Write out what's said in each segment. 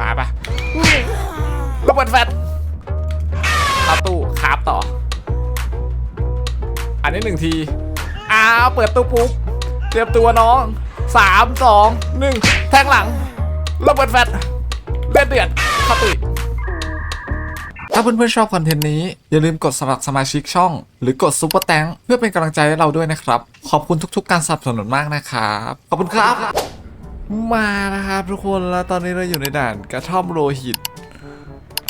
มาปะระเบิดแฟดเข้าตู้คาบต่อ อันนี้หนึ่งที อ้าว เปิดตู้ปุ๊บ เตรียมตัวน้องสามสองหนึ่งแทงหลังระเบิดแฟดเลือดเดือดเข้าตู้อีกถ้าเพื่อนๆชอบคอนเทนต์นี้ อย่าลืมกดสมัครสมาชิกช่อง หรือกดซุปเปอร์แตงเพื่อเป็นกำลังใจให้เราด้วยนะครับ ขอบคุณทุกๆ การสนับสนุนมากนะครับ ขอบคุณครับ มานะครับทุกคนแล้วตอนนี้เราอยู่ในด่านกระท่อมโลหิต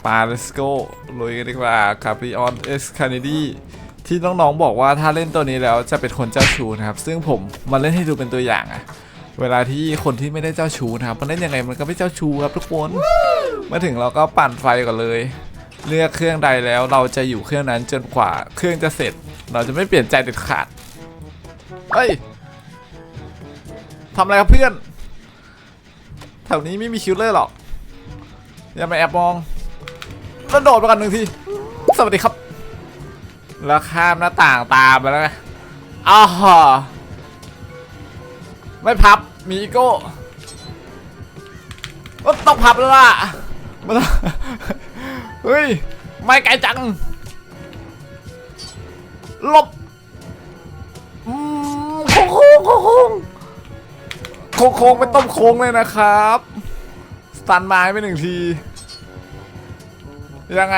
ปา let's go ลุยกันดีกว่าคาริออนเอสคาเนดีที่น้องๆบอกว่าถ้าเล่นตัวนี้แล้วจะเป็นคนเจ้าชู้นะครับ ซึ่งผมมาเล่นให้ดูเป็นตัวอย่างอะเวลาที่คนที่ไม่ได้เจ้าชู้นะครับมันเล่นยังไงมันก็ไม่เจ้าชู้ครับทุกคนมาถึงเราก็ปั่นไฟก่อนเลย เลือกเครื่องใดแล้วเราจะอยู่เครื่องนั้นจนกว่าเครื่องจะเสร็จ เราจะไม่เปลี่ยนใจเด็ดขาดเฮ้ยทำอะไรครับเพื่อน แถวนี้ไม่มีคิวเลอร์หรอกอย่ามาแอบมองกระโดดไปกันหนึ่งที สวัสดีครับ แล้วข้ามหน้าต่างตามไปแล้วไงอ้าวไม่พับ มีอีโก้โอ้ต้องพับแล้วล่ะมันเฮ้ย ไม่ไกลจัง ลบ อืมโค้งโค้งโค้ง โค้งเป็นต้มโค้งเลยนะครับ สตันไม้ไปหนึ่งที ยังไง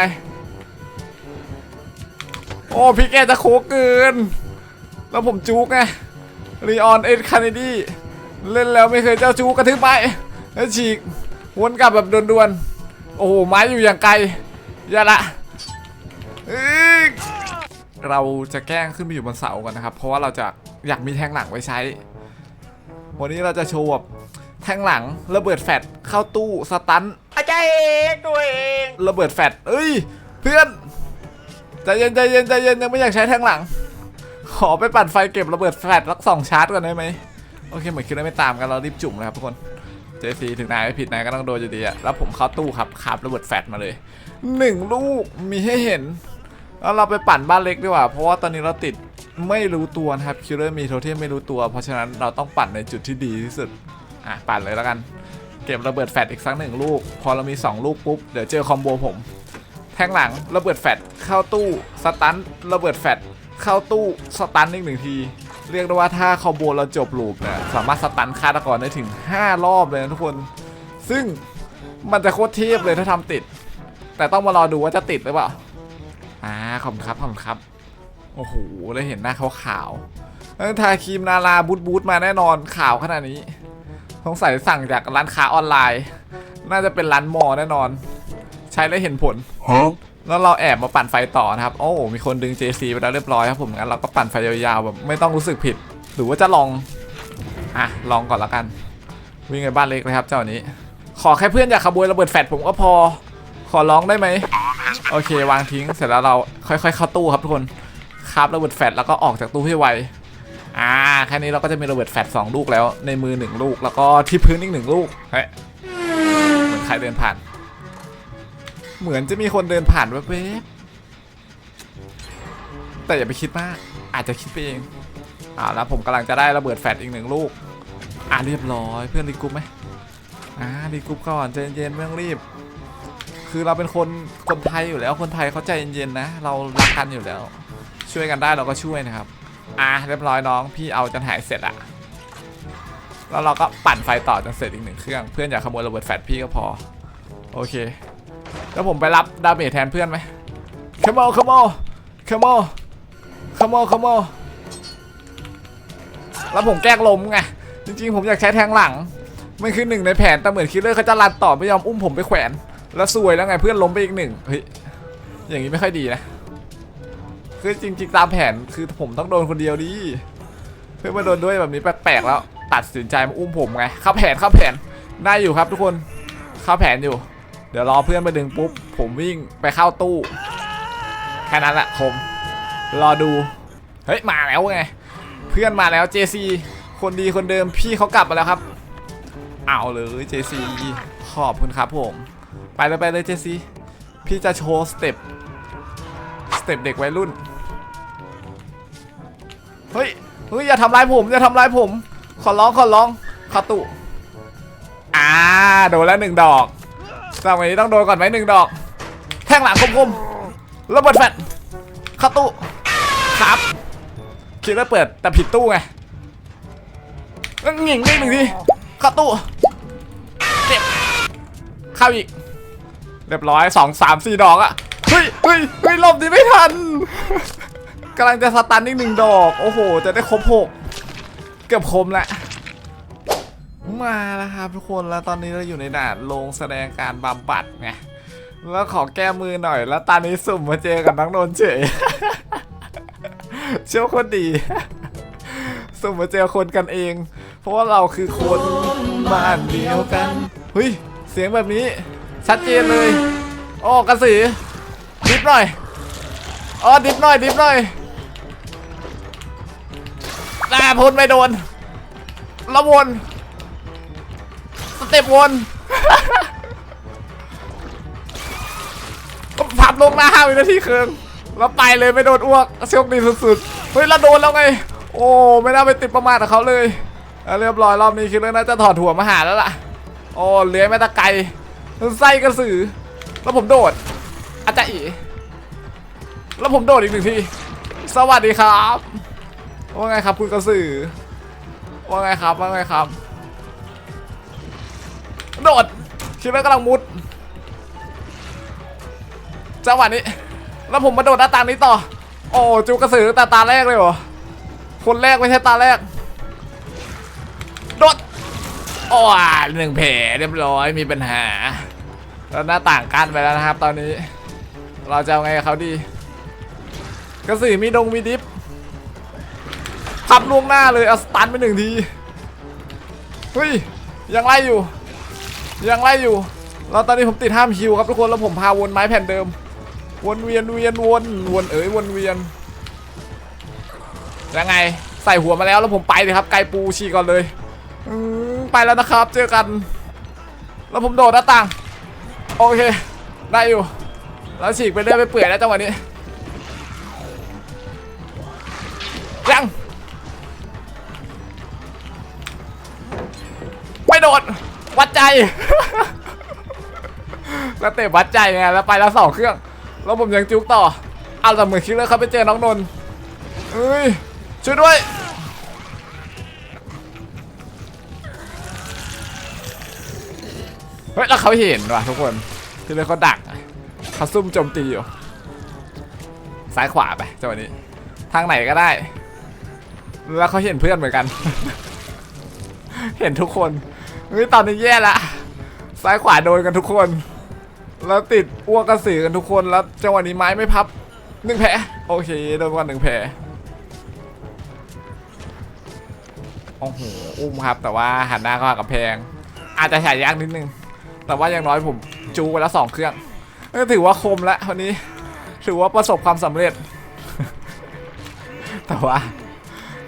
โอ้พี่แกจะโค้งเกิน แล้วผมจุกไงรีออนเอ็ดคาเนดี้เล่นแล้วไม่เคยเจ้าจูกระทึบไป แล้วฉีกวนกลับแบบด่วนๆ โอ้โห ไม้อยู่อย่างไกล อย่าละ เราจะแกล้งขึ้นไปอยู่บนเสากันนะครับ เพราะว่าเราจะอยากมีแทงหลังไว้ใช้ วันนี้เราจะโชว์แบบแทงหลังระเบิดแฟดเข้าตู้สตันอาจารย์เองตัวเองระเบิดแฟดเอ้ย เพื่อนใจเย็นใจเย็นใจเย็นยังไม่อยากใช้แทงหลัง ขอไปปั่นไฟเก็บระเบิดแฟดสักสองชาร์จก่อนได้ไหมโอเคเหมือนคิดว่าไม่ตามกันเรารีบจุ่มเลยครับทุกคนเจซีถึงนายไม่ผิดนายก็ต้องโดนอยู่ดีอะแล้วผมเข้าตู้ครับขับระเบิดแฟดมาเลยหนึ่งลูกมีให้เห็น แล้วเราไปปั่นบ้านเล็กดีกว่า เพราะว่าตอนนี้เราติดไม่รู้ตัวนะครับคิลเลอร์มีโทเทมไม่รู้ตัว เพราะฉะนั้นเราต้องปั่นในจุดที่ดีที่สุด อะ ปั่นเลยแล้วกัน เก็บระเบิดแฟดอีกสักหนึ่งลูก พอเรามี 2 ลูกปุ๊บ เดี๋ยวเจอคอมโบผม แทงหลังระเบิดแฟดเข้าตู้สตันระเบิดแฟดเข้าตู้สตันอีกหนึ่งที เรียกได้ว่าถ้าคอมโบเราจบลูปเนี่ยสามารถสตันฆาตกรได้ถึง 5 รอบเลยนะทุกคน ซึ่งมันจะโคตรเทียบเลยถ้าทำติด แต่ต้องมารอดูว่าจะติดหรือเปล่า อ่าขอบคุณครับขอบคุณครับ โอ้โหได้เห็นหน้าขาวๆเอ้ยทาครีมนาราบูทบูทมาแน่นอนขาวขนาดนี้สงสัยสั่งจากร้านค้าออนไลน์ น่าจะเป็นร้านมอแน่นอน ใช้แล้วเห็นผลแล้วเราแอบมาปั่นไฟต่อนะครับ โอ้มีคนดึง JC ไปแล้วเรียบร้อยครับผมงั้นเราก็ปั่นไฟยาวๆแบบไม่ต้องรู้สึกผิด หรือว่าจะลองอะลองก่อนแล้วกัน วิ่งไปบ้านเล็กเลยครับ เจ้านี้ ขอแค่เพื่อนอย่าขโมยระเบิดแฟดผมก็พอ ขอร้องได้ไหม โอเควางทิ้งเสร็จแล้วเราค่อยๆเข้าตู้ครับทุกคนคาบระเบิดแฟดแล้วก็ออกจากตู้ให้ไวอ่าแค่นี้เราก็จะมีระเบิดแฟดสองลูกแล้วในมือหนึ่งลูกแล้วก็ที่พื้นอีกหนึ่งลูกเฮ้ยเหมือนใครเดินผ่าน เหมือนจะมีคนเดินผ่านแวบๆแต่อย่าไปคิดมากอาจจะคิดไปเองอ่าแล้วผมกำลังจะได้ระเบิดแฟดอีกหนึ่งลูกอ่าเรียบร้อยเพื่อนรีกรุ๊ปไหมอ่ารีกรุ๊ปก่อนเย็นๆไม่ต้องรีบ คือเราเป็นคนคนไทยอยู่แล้ว คนไทยเขาใจเย็นๆนะ เรารักกันอยู่แล้ว ช่วยกันได้เราก็ช่วยนะครับ อะเรียบร้อยน้อง พี่เอาจนหายเสร็จอะแล้วเราก็ปั่นไฟต่อจนเสร็จอีกหนึ่งเครื่อง เพื่อนอยากขโมยระเบิดแฟลชพี่ก็พอ โอเค แล้วผมไปรับดาเมจแทนเพื่อนไหมขโมยขโมยขโมยขโมยขโมยแล้วผมแกล้งล้มไง จริงๆ ผมอยากใช้แทงหลัง มันคือหนึ่งในแผนแต่เหมือนคิลเลอร์เขาจะรันต่อไม่ยอมอุ้มผมไปแขวน แล้วซวยแล้วไงเพื่อนล้มไปอีกหนึ่งเฮ้ยอย่างนี้ไม่ค่อยดีนะคือจริงๆตามแผนคือผมต้องโดนคนเดียวดิเพื่อนมาโดนด้วยแบบนี้แปลกๆแล้ว ตัดสินใจมาอุ้มผมไงเข้าแผนเข้าแผนได้อยู่ครับทุกคนเข้าแผนอยู่ เดี๋ยวรอเพื่อนมาดึงปุ๊บ ผมวิ่งไปเข้าตู้แค่นั้นแหละผมรอดูเฮ้ยมาแล้วไงเพื่อนมาแล้ว JC คนดีคนเดิมพี่เขากลับมาแล้วครับ เอาเลย JC ขอบคุณครับผม ไปเลยไปเลย JC พี่จะโชว์สเต็ปสเต็ปเด็กวัยรุ่น เฮ้ย เฮ้ย อย่าทำร้ายผม อย่าทำร้ายผม ขอร้อง ขอร้องคาตุอ่า โดนแล้วหนึ่งดอกสมวันนี้ต้องโดนก่อนไหมหนึ่งดอก แทงหลังคมๆระเบิดแฟลชเข้าตู้ครับคิดว่าเปิดแต่ผิดตู้ไงหงิ่งได้หนึ่งทีเข้าตู้เจ็บเข้าอีก เรียบร้อยสองสามสี่ดอกอะเฮ้ยเฮ้ยเฮ้ยหลบดีไม่ทันกำลังจะสตันอีกหนึ่งดอก โอ้โห จะได้ครบหกเกือบคมแล้วมาแล้วครับทุกคนแล้วตอนนี้เราอยู่ในด่านโรงแสดงการบำบัดไงแล้วขอแก้มือหน่อย แล้วตอนนี้สุ่มมาเจอกับน้องนนเฉยเชื่อคนดี สุ่มมาเจอคนกันเอง เพราะว่าเราคือคนบ้านเดียวกันเฮ้ยเสียงแบบนี้ ชัดเจนเลย โอ้กระสือดิฟหน่อยอ๋อดิฟหน่อยดิฟหน่อยแต่พ้นไม่โดนแล้ววนสเต็ปวนก็พับลงหน้าห้าวินาทีครึ่งแล้วไปเลยไม่โดนอ้วกโชคดีสุดๆเฮ้ยเราโดนแล้วไง โอ้ไม่น่าไปติดประมาทกับเขาเลยเรียบร้อยรอบนี้คิดว่าน่าจะถอดหัวมาหาแล้วล่ะ โอ้เลื้อยมาแตะไกล ไส้กระสือ แล้วผมโดด อาจารย์อีแล้วผมโดดอีกหนึ่งที สวัสดีครับ ว่าไงครับคุณกระสือ ว่าไงครับ ว่าไงครับ โดด คิดว่ากำลังมุด จังหวะนี้ แล้วผมมาโดดหน้าต่างนี้ต่อ โอ้จูกระสือตั้งแต่ตาแรกเลยเหรอ คนแรกไม่ใช่ตาแรก โอ้ยหนึ่งแผลเรียบร้อยมีปัญหา แล้วหน้าต่างกั้นไปแล้วนะครับ ตอนนี้ เราจะเอาไงกับเขาดี กระสือมีดงมีดิฟพับล่วงหน้าเลยเอาสตันไปหนึ่งทีเฮ้ยยังไล่อยู่ ยังไล่อยู่แล้วตอนนี้ผมติดห้ามฮิวครับทุกคนแล้วผมพาวนไม้แผ่นเดิม วนเวียนเวียนวนวนเอ๋ยวนเวียนยังไงใส่หัวมาแล้วแล้วผมไปเลยครับไกลปูชีก่อนเลย ไปแล้วนะครับ เจอกัน แล้วผมโดดหน้าต่าง โอเค ได้อยู่ แล้วฉีกไปเรื่อยไปเปื่อยแล้วจังหวะนี้ ยัง ไม่โดด วัดใจ แล้วเตะวัดใจไง แล้วไปแล้วสองเครื่อง แล้วผมยังจุกต่อ เอาแต่เหมือนคิดเลยเขาไปเจอน้องนนท์เอ้ย ช่วยด้วย ยแล้วเขาเห็นว่ะทุกคนคือเลยเขาดักเขาซุ่มโจมตีอยู่ซ้ายขวาไปจังหวะนี้ ทางไหนก็ได้ แล้วเขาเห็นเพื่อนเหมือนกัน เห็นทุกคนเฮ้ยตอนนี้แย่ละซ้ายขวาโดนกันทุกคน แล้วติดอ้วกกระสือกันทุกคนแล้วจังหวะนี้ไม้ไม่พับหนึ่งแผลโอเคโดนกันหนึ่งแผลโอ้โหอุ้มครับ แต่ว่าหันหน้าเข้าหากำแพง อาจจะฉายยากนิดนึง แต่ว่าอย่างน้อยผมจูไปแล้วสองเครื่องก็ถือว่าคมแล้ววันนี้ ถือว่าประสบความสำเร็จ แต่ว่า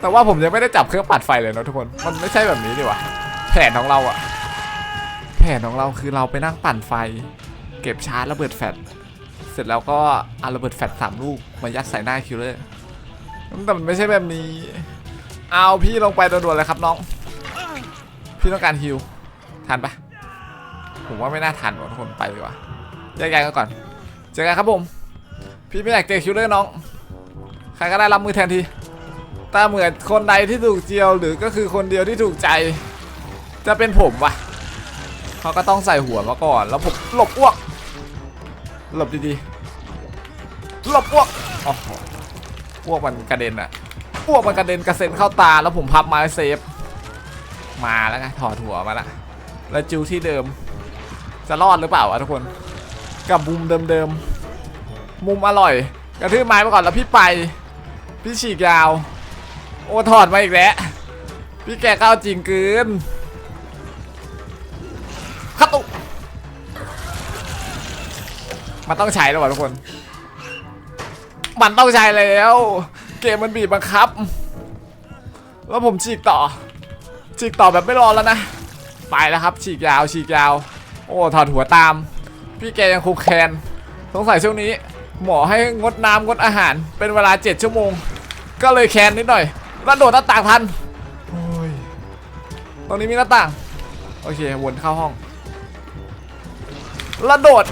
แต่ว่าผมยังไม่ได้จับเครื่องปัดไฟเลยนะทุกคน มันไม่ใช่แบบนี้ดีวะแผนของเราอะแผนของเราคือเราไปนั่งปั่นไฟ เก็บชาร์จระเบิดแฟลชเสร็จแล้วก็เอาระเบิดแฟลชสามลูกมายัดใส่หน้าคิวเลอร์แต่มันไม่ใช่แบบนี้ เอาพี่ลงไปด่วนๆเลยครับน้อง พี่ต้องการฮิวทันปะ ผมว่าไม่น่าทันว่ะทุกคนไปดีกว่าแยกย้ายกันก่อน เจอกันครับผม พี่ไม่อยากเจอคิวเลอร์น้อง ใครก็ได้รับมือแทนทีตาเหมือนคนใดที่ถูกเจียวหรือก็คือคนเดียวที่ถูกใจ จะเป็นผมวะเขาก็ต้องใส่หัวมาก่อน แล้วผมหลบอ้วก หลบดีๆ หลบอ้วกอ้โหอ้วกมันกระเด็นอะอ้วกมันกระเด็นกระเซ็นเข้าตาแล้วผมพับไม้เซฟ มาแล้วไงถอดหัวมาละแล้วจิวที่เดิม จะรอดหรือเปล่าวะทุกคน กับมุมเดิมๆ มุมอร่อย กระทืบไม้มาก่อนแล้วพี่ไป พี่ฉีกยาว โอ้ถอดมาอีกแล้ว พี่แกก้าวจริงเกินขัตุมันต้องใช้แล้ววะทุกคน มันต้องใช้แล้ว เกมมันบีบบังคับ แล้วผมฉีกต่อ ฉีกต่อแบบไม่รอแล้วนะ ไปแล้วครับ ฉีกยาว ฉีกยาว โอ้ถอดหัวตาม พี่แกยังคุกแคนสงสัยช่วงนี้ หมอให้งดน้ำงดอาหาร เป็นเวลา 7 ชั่วโมง ก็เลยแคนนิดหน่อยแล้วโดดหน้าต่างทันโอ้ยตรงนี้มีหน้าต่าง โอเควนเข้าห้องระโดด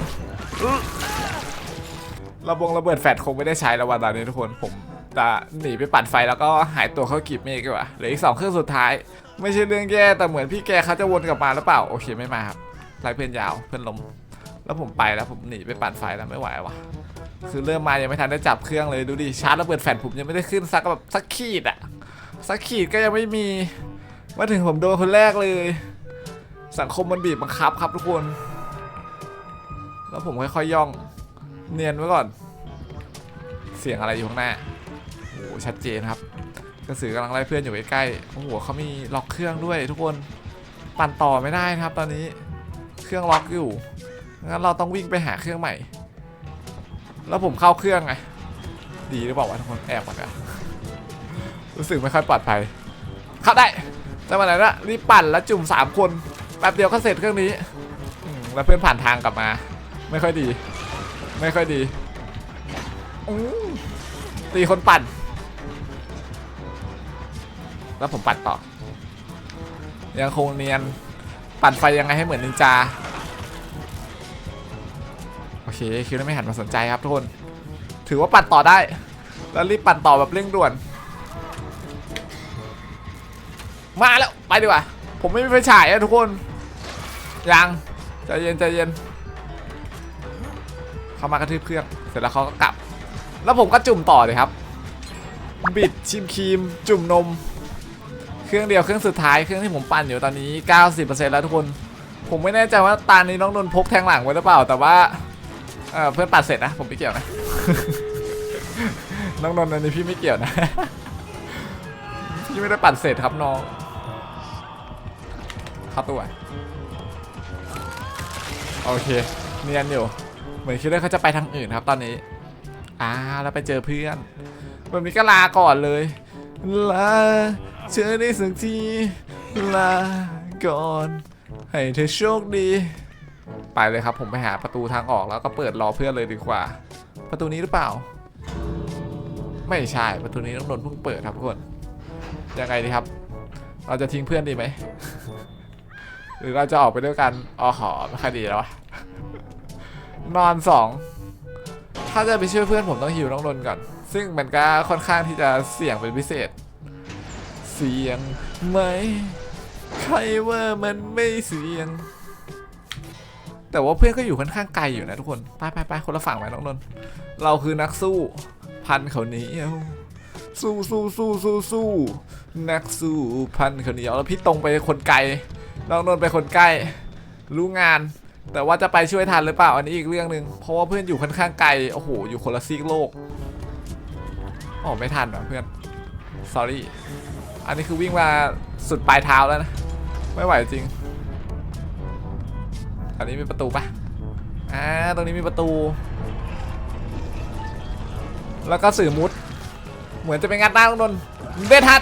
ระบงระเบิดแฟดคงไม่ได้ใช้แล้ววันนี้ทุกคนผมจะหนีไปปั่นไฟแล้วก็หายตัวเข้ากีบเมฆดีกว่าเหลืออีกสองเครื่องสุดท้าย ไม่ใช่เรื่องแย่แต่เหมือนพี่แกเขาจะวนกลับมาหรือเปล่า โอเคไม่มาครับ ไล่เพื่อนยาวเพื่อนลมแล้วผมไปแล้วผมหนีไปปั่นไฟแล้วไม่ไหววะคือเริ่มมายังไม่ทันได้จับเครื่องเลยดูดิชาร์จระเบิดแฟดผมยังไม่ได้ขึ้นสักแบบสักขีดอะสักขีดก็ยังไม่มีมาถึงผมโดนคนแรกเลย สังคมมันบีบบังคับครับทุกคน แล้วผมค่อยๆย่องเนียนไว้ก่อน เสียงอะไรอยู่ข้างหน้าโอ้ชัดเจนครับกระสือกำลังไล่เพื่อนอยู่ใกล้ๆโอ้โหเขามีล็อกเครื่องด้วยทุกคนปั่นต่อไม่ได้นะครับ ตอนนี้ เครื่องล็อกอยู่ งั้นเราต้องวิ่งไปหาเครื่องใหม่ แล้วผมเข้าเครื่องไง ดีหรือเปล่าวะทุกคนแอบก่อนอะรู้สึกไม่ค่อยปลอดภัย เข้าได้จะมาไหนละรีบปั่นแล้วจุ่มสามคน แป๊บเดียวก็เสร็จเครื่องนี้ แล้วเพื่อนผ่านทางกลับมา ไม่ค่อยดี ไม่ค่อยดีอู้ตีคนปั่น แล้วผมปั่นต่อ ยังคงเนียน ปั่นไฟยังไงให้เหมือนนินจา โอเคคิวได้ไม่หันมาสนใจครับทุกคน ถือว่าปั่นต่อได้ แล้วรีบปั่นต่อแบบเร่งด่วน มาแล้วไปดีกว่า ผมไม่มีไฟฉายอะทุกคน ยังใจเย็นใจเย็น เขามากระทืบเครื่อง เสร็จแล้วเขาก็กลับ แล้วผมก็จุ่มต่อเลยครับ บิดชิมครีม จุ่มนม เครื่องเดียวเครื่องสุดท้ายเครื่องที่ผมปั่นอยู่ตอนนี้ 90%แล้วทุกคน ผมไม่แน่ใจว่าตานี้น้องนนพกแทงหลังไว้หรือเปล่า แต่ว่าเเพื่อนปั่นเสร็จนะ ผมไม่เกี่ยวนะ น้องนนอันนี้พี่ไม่เกี่ยวนะ พี่ไม่ได้ปั่นเสร็จครับน้องเข้าตัวโอเคเนียนอยู่เหมือนคิดว่าเขาจะไปทางอื่นครับตอนนี้อ่าแล้วไปเจอเพื่อนแบบนี้ก็ลาก่อนเลยลา เจอได้สักทีลาก่อน ให้เธอโชคดี ไปเลยครับผมไปหาประตูทางออกแล้วก็เปิดรอเพื่อนเลยดีกว่า ประตูนี้หรือเปล่า ไม่ใช่ประตูนี้ต้องโดนเพิ่งเปิดครับทุกคนยังไงดีครับ เราจะทิ้งเพื่อนดีไหม หรือเราจะออกไปด้วยกันอ๋อหอไม่ค่อยดีแล้วนอนสองถ้าจะไปช่วยเพื่อนผมต้องหิวน้องนนก่อน ซึ่งมันก็ค่อนข้างที่จะเสี่ยงเป็นพิเศษ เสี่ยงไหม ใครว่ามันไม่เสี่ยง แต่ว่าเพื่อนก็อยู่ค่อนข้างไกลอยู่นะทุกคน ไปไปไปคนละฝั่งไหมน้องนนท์เราคือนักสู้ พันเขาเหนียวสู้สู้สู้สู้สู้นักสู้พันเขาเหนียวแล้วพี่ตรงไปคนไกลน้องนนท์ไปคนใกล้ รู้งาน แต่ว่าจะไปช่วยทันหรือเปล่าอันนี้อีกเรื่องหนึ่งเพราะว่าเพื่อนอยู่ค่อนข้างไกล โอ้โห อยู่คนละซีกโลกอ๋อไม่ทันว่ะเพื่อน sorry อันนี้คือวิ่งมาสุดปลายเท้าแล้วนะ ไม่ไหวจริงอันนี้มีประตูปะอ่า ตรงนี้มีประตู แล้วก็สื่อมุด เหมือนจะเป็นงานหน้าของนนเดทัด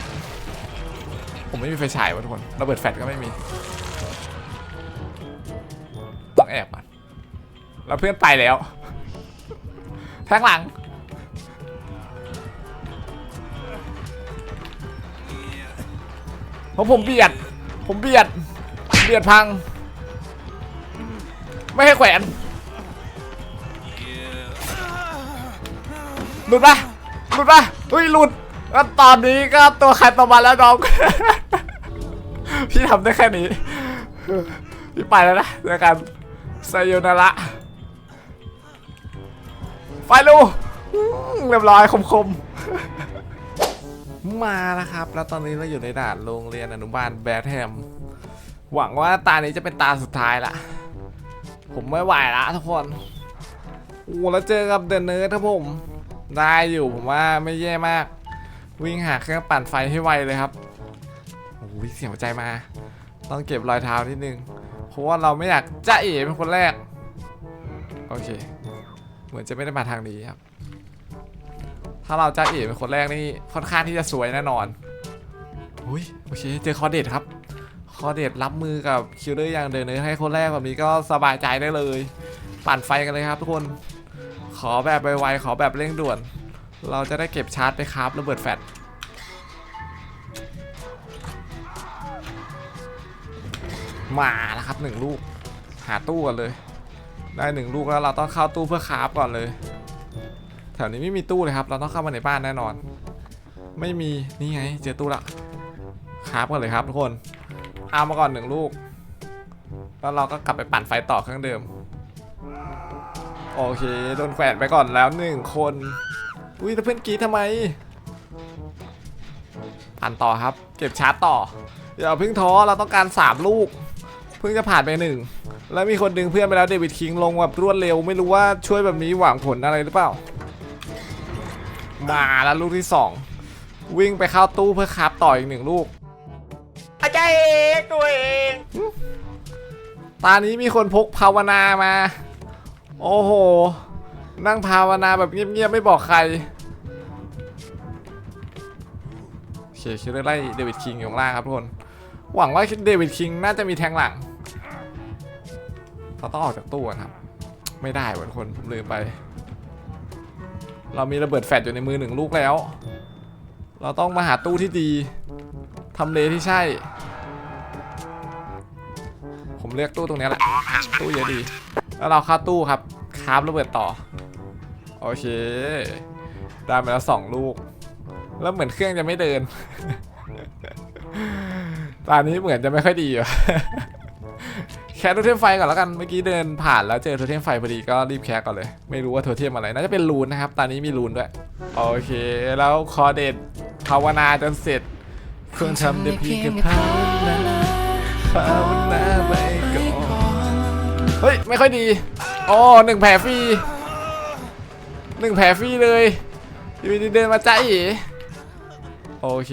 ผมไม่มีไฟฉายวะทุกคนระเบิดแฟลชก็ไม่มี ต้องแอบก่อนแล้วเพื่อนไปแล้วทางหลัง เพราะผมเบียด ผมเบียด เบียดพัง ไม่ให้แขวนหลุดปะหลุดปะเฮ้ยหลุดแล้วตอนนี้ก็ตัวใครตัวมันแล้วน้อง พี่ทำได้แค่นี้ พี่ไปแล้วนะเจอกันไซโยนาระไฟลูเรียบร้อยคมๆ มาแล้วครับ แล้วตอนนี้เราอยู่ในด่านโรงเรียนอนุบาลแบทแฮม หวังว่าตานี้จะเป็นตาสุดท้ายละ ผมไม่ไหวละทุกคน โอ้แล้วเจอกับเดนเนิร์ครับผม ได้อยู่ผมว่าไม่แย่มาก วิ่งหาเครื่องปั่นไฟให้ไวเลยครับ โอ้ยเสียงหัวใจมา ต้องเก็บรอยเท้านิดนึง เพราะว่าเราไม่อยากจ้าเอ๋เป็นคนแรก โอเค เหมือนจะไม่ได้มาทางนี้ครับ ถ้าเราจ้าเอ๋เป็นคนแรกนี่ค่อนข้างที่จะสวยแน่นอนอุ้ยโอเคเจอคอเดทครับ คอเดทรับมือกับคิวเลอร์อย่างเดินเลยให้คนแรกแบบนี้ก็สบายใจได้เลย ปั่นไฟกันเลยครับทุกคน ขอแบบไวๆขอแบบเร่งด่วน เราจะได้เก็บชาร์จไปคราฟระเบิดแฟลชมาแล้วครับหนึ่งลูก หาตู้กันเลย ได้หนึ่งลูกแล้วเราต้องเข้าตู้เพื่อคราฟก่อนเลย แถวนี้ไม่มีตู้เลยครับ เราต้องเข้ามาในบ้านแน่นอน ไม่มี นี่ไง เจอตู้ละคราฟกันเลยครับทุกคน เอามาก่อนหนึ่งลูก แล้วเราก็กลับไปปั่นไฟต่อเครื่องเดิม โอเค โดนแขวนไปก่อนแล้วหนึ่งคน อุ้ยแต่เพื่อนกีทำไม ปั่นต่อครับ เก็บชาร์จต่อ อย่าเพิ่งท้อ เราต้องการ3ลูก เพิ่งจะผ่านไปหนึ่ง แล้วมีคนดึงเพื่อนไปแล้วเดวิดคิงลงแบบรวดเร็ว ไม่รู้ว่าช่วยแบบนี้หวังผลอะไรหรือเปล่า มาแล้วลูกที่สองวิ่งไปเข้าตู้เพื่อคราฟต่ออีกหนึ่งลูกอาจารย์เอกตัวเองตอนนี้มีคนพกภาวนามา โอ้โห นั่งภาวนาแบบเงียบๆไม่บอกใครโอเคคิดว่าไล่เดวิดคิงอยู่ข้างล่างครับทุกคน หวังว่าเดวิดคิงน่าจะมีแทงหลังเราต้องออกจากตู้ก่อนครับ ไม่ได้ว่ะทุกคนผมลืมไป เรามีระเบิดแฟลชอยู่ในมือหนึ่งลูกแล้ว เราต้องมาหาตู้ที่ดีทำเลที่ใช่ ผมเลือกตู้ตรงนี้แหละ ตู้เยอะดี แล้วเราเข้าตู้ครับคราฟระเบิดต่อ โอเค ได้มาแล้วสองลูก แล้วเหมือนเครื่องจะไม่เดิน ตอนนี้เหมือนจะไม่ค่อยดีว่ะแคสโทเทมไฟก่อนแล้วกัน เมื่อกี้เดินผ่านแล้วเจอโทเทมไฟพอดีก็รีบแคสก่อนเลย ไม่รู้ว่าโทเทมอะไร น่าจะเป็นรูนนะครับ ตอนนี้มีรูนด้วย โอเค แล้วคอเด็ดภาวนาจนเสร็จเครื่องทำได้เพียงแค่ภาวนาภาวนาไปก่อนเฮ้ย ไม่ค่อยดีอ๋อหนึ่งแผลฟรีหนึ่งแผลฟรีเลยอยู่ดีเดินมาใจาเอ๋โอเค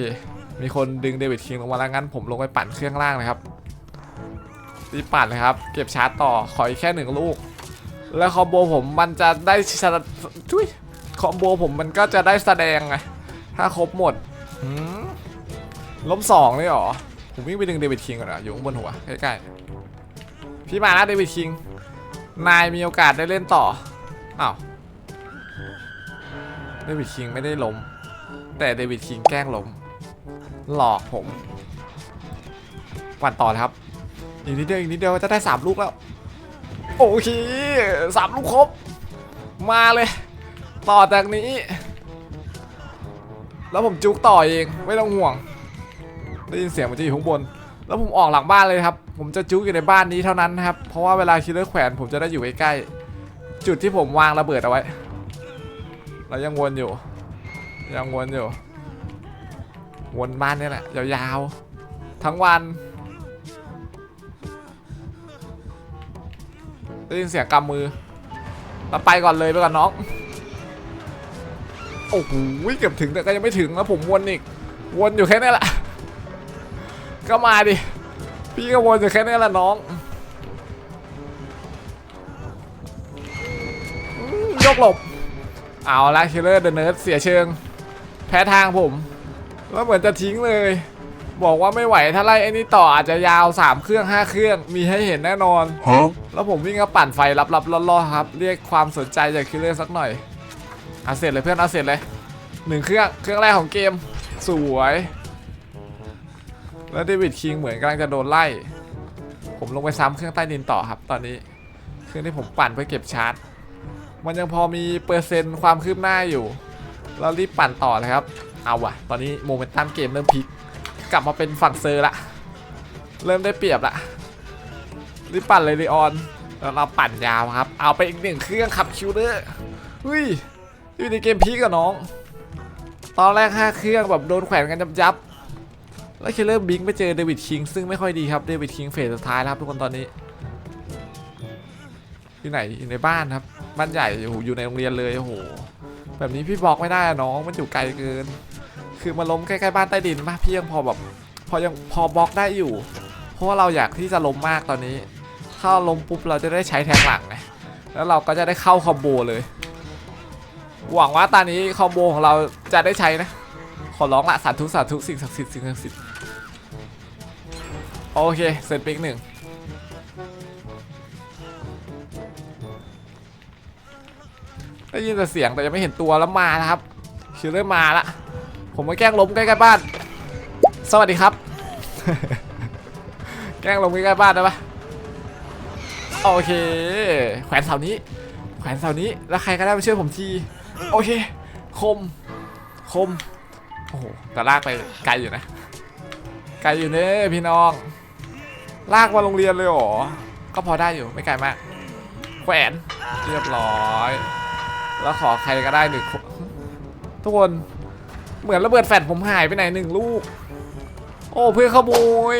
มีคนดึงเดวิดคิงลงมาแล้วงั้นผมลงไปปั่นเครื่องล่างเลยครับ รีบปั่นเลยครับ เก็บชาร์จต่อ ขออีกแค่หนึ่งลูก แล้วคอมโบผมมันจะได้ชาร์จทุยคอมโบผมมันก็จะได้แสดงไง ถ้าครบหมดหืมล้มสองเลยเหรอ ผมวิ่งไปดึงเดวิดคิงก่อนนะอยู่ข้างบนหัวใกล้ๆ พี่มาแล้วเดวิดคิง นายมีโอกาสได้เล่นต่อ อ้าว เดวิดคิงไม่ได้ล้ม แต่เดวิดคิงแกล้งล้ม หลอกผมปั่นต่อเลยครับ อีกนิดเดียวอีกนิดเดียวจะได้สามลูกแล้ว โอเคสามลูกครบ มาเลย ต่อจากนี้ แล้วผมจุกต่อเองไม่ต้องห่วงได้ยินเสียงมันจะอยู่ข้างบน แล้วผมออกหลังบ้านเลยครับ ผมจะจุกอยู่ในบ้านนี้เท่านั้นครับ เพราะว่าเวลาคิลเลอร์แขวนผมจะได้อยู่ใกล้ๆจุดที่ผมวางระเบิดเอาไว้เรายังวนอยู่ ยังวนอยู่ วนบ้านนี่แหละยาวๆทั้งวัน ได้ยินเสียงกำมือ เราไปก่อนเลยไปก่อนน้อง โอ้โหเกือบถึงแต่ก็ยังไม่ถึงแล้วผมวนอีก วนอยู่แค่นี้แหละ ก็มาดิ พี่ก็วนอยู่แค่นี้แหละน้องยกหลบ เอาละคิลเลอร์เดอะเนิร์ดเสียเชิง แพ้ทางผม แล้วเหมือนจะทิ้งเลย บอกว่าไม่ไหวถ้าไล่ไอ้นี่ต่ออาจจะยาว 3 เครื่อง 5 เครื่องมีให้เห็นแน่นอน Huh? แล้วผมวิ่งก็ปั่นไฟลับๆล่อๆครับ เรียกความสนใจจากคิลเลอร์สักหน่อยเอาเสร็จเลยเพื่อนเอาเสร็จเลยหนึ่งเครื่องเครื่องแรกของเกมสวย แล้วเดวิดคิงเหมือนกำลังจะโดนไล่ ผมลงไปซ้ำเครื่องใต้ดินต่อครับ ตอนนี้เครื่องที่ผมปั่นเพื่อเก็บชาร์จ มันยังพอมีเปอร์เซ็นต์ความคืบหน้าอยู่ เรารีบปั่นต่อเลยครับ เอาวะตอนนี้โมเมนตัมเกมเริ่มพลิก กลับมาเป็นฝั่งเซอร์ละ เริ่มได้เปรียบละรีบปั่นเลยลีออนแล้วเราปั่นยาวครับ เอาไปอีกหนึ่งเครื่องขับคิวเลอร์เฮ้ยอยู่ในเกมพีกับน้อง ตอนแรก5เครื่องแบบโดนแขวนกันยับยับๆแล้วคิลเลอร์บิงไปเจอเดวิดคิงซึ่งไม่ค่อยดีครับเดวิดคิงเฟสสุดท้ายแล้วครับทุกคนตอนนี้อยู่ไหนอยู่ในบ้านครับบ้านใหญ่อ้โหอยู่ในโรงเรียนเลยโอ้โหแบบนี้พี่บอกไม่ได้น้องมันอยู่ไกลเกิน คือมาล้มใกล้ๆบ้านใต้ดินป่ะพี่ยังพอแบบพอยังพอบล็อกได้อยู่ เพราะว่าเราอยากที่จะล้มมากตอนนี้ ถ้าล้มปุ๊บเราจะได้ใช้แทงหลังไงแล้วเราก็จะได้เข้าคอมโบเลย หวังว่าตอนนี้คอมโบของเราจะได้ใช้นะ ขอร้องละสาธุสาธุสิ่งศักดิ์สิทธิ์สิ่งศักดิ์สิทธิ์โอเคเสร็จปิกหนึ่งได้ยินแต่เสียงแต่ยังไม่เห็นตัวแล้วมาแล้วครับคิวเริ่มมาละ ผมมาแกล้งล้มใกล้ๆบ้าน สวัสดีครับ แกล้งล้มใกล้ๆบ้านได้ปะโอเค แขวนเสานี้ แขวนเสานี้ แล้วใครก็ได้มาช่วยผมที โอเค คม คม โอ้โห แต่ลากไปไกลอยู่นะ ไกลอยู่เน้พี่น้อง ลากมาโรงเรียนเลยเหรอ ก็พอได้อยู่ ไม่ไกลมาก แขวน เรียบร้อย แล้วขอใครก็ได้หนึ่งคนทุกคน เหมือนระเบิดแฟลชผมหายไปไหนหนึ่งลูก โอ้เพื่อนขโมย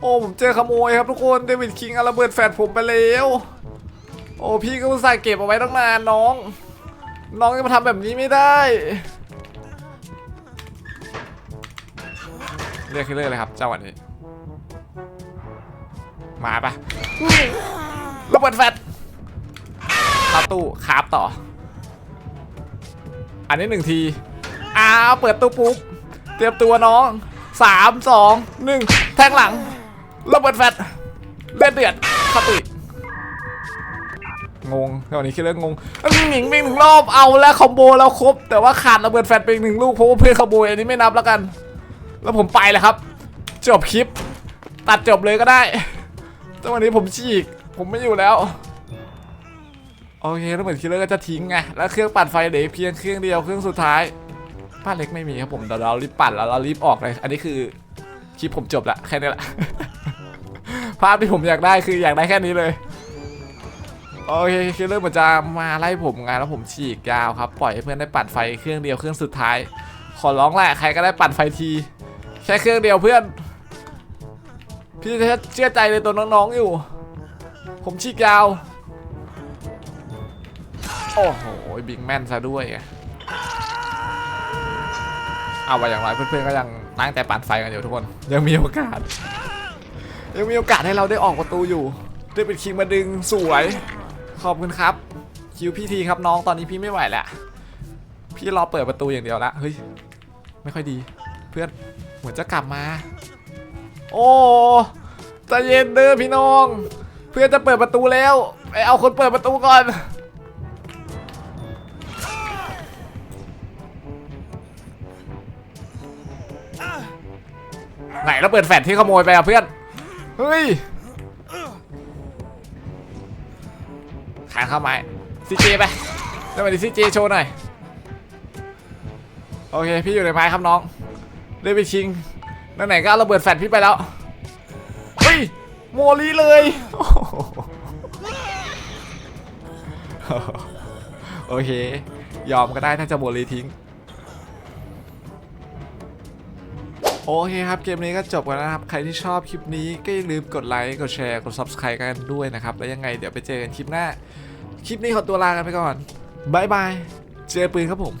โอ้ผมเจอขโมยครับทุกคนเดวิดคิงเอาระเบิดแฟลชผมไปแล้วโอ้พี่ก็อุตส่าห์เก็บเอาไว้ตั้งนานน้อง น้องจะมาทำแบบนี้ไม่ได้เรียกคิลเลอร์เลยครับเจ้าวันนี้มาปะระเบิดแฟลช ตู้คาบต่อ อันนี้หนึ่งทีอ้าวเปิดตู้ปุ๊บ เตรียมตัวน้องสามสองหนึ่งแทงหลังระเบิดแฟดเลือดเดือดเข้าตุยงงตอนนี้คิดเรื่องงงหนิงวิ่งหนึ่งรอบเอาแล้วคอมโบแล้วครบ แต่ว่าขาดระเบิดแฟดไปอีกหนึ่งลูกเพราะว่าเพื่อนขโมยอันนี้ไม่นับแล้วกัน แล้วผมไปเลยครับ จบคลิป ตัดจบเลยก็ได้แต่วันนี้ผมฉีก ผมไม่อยู่แล้ว โอเคแล้วเหมือนคิลเลอร์ก็จะทิ้งไงแล้วเครื่องปั่นไฟเหลือเพียงเครื่องเดียวเครื่องสุดท้ายบ้านเล็กไม่มีครับผมเดี๋ยวเรารีบปั่นแล้วเรารีบออกเลย อันนี้คือคลิปผมจบละแค่นี้ละภาพที่ผมอยากได้คืออยากได้แค่นี้เลยโอเคคิลเลอร์เหมือนจะมาไล่ผมไงแล้วผมฉีกยาวครับปล่อยให้เพื่อนได้ปั่นไฟเครื่องเดียวเครื่องสุดท้าย ขอร้องแหละใครก็ได้ปั่นไฟทีแค่เครื่องเดียวเพื่อน พี่จะเชื่อใจในตัวน้องๆอยู่ ผมฉีกยาว โอ้โหบิ๊กแมนซะด้วยเอาไปอย่างไรเพื่อนๆก็ยังตั้งแต่ปั่นไฟกันอยู่ทุกคน ยังมีโอกาส ยังมีโอกาสให้เราได้ออกประตูอยู่ ได้เป็นคิงมาดึงสวย ขอบคุณครับ คิวพี่ทีครับน้องตอนนี้พี่ไม่ไหวแล้วพี่รอเปิดประตูอย่างเดียวละเฮ้ยไม่ค่อยดี เพื่อนเหมือนจะกลับมา โอ้ใจเย็นเด้อพี่น้อง เพื่อนจะเปิดประตูแล้วไปเอาคนเปิดประตูก่อน ไหนแล้วเปิดแฟลชที่ขโมยไปอะเพื่อน เฮ้ยขายเข้าไม้ซีเจไปแล้วมาดิซีเจโชว์หน่อย โอเค พี่อยู่ในไม้ครับน้องเดวิดคิงนั่นไหนก็เอาระเบิดแฟลชพี่ไปแล้ว เฮ้ย โมลีเลยโอเค ยอมก็ได้ถ้าจะโมลีทิ้ง โอเคครับ เกมนี้ก็จบกันแล้วนะครับ ใครที่ชอบคลิปนี้ก็อย่าลืมกดไลค์ กดแชร์ กด Subscribe กันด้วยนะครับ แล้วยังไงเดี๋ยวไปเจอกันคลิปหน้า คลิปนี้ขอตัวลากันไปก่อนบายบาย เจอปืนครับผม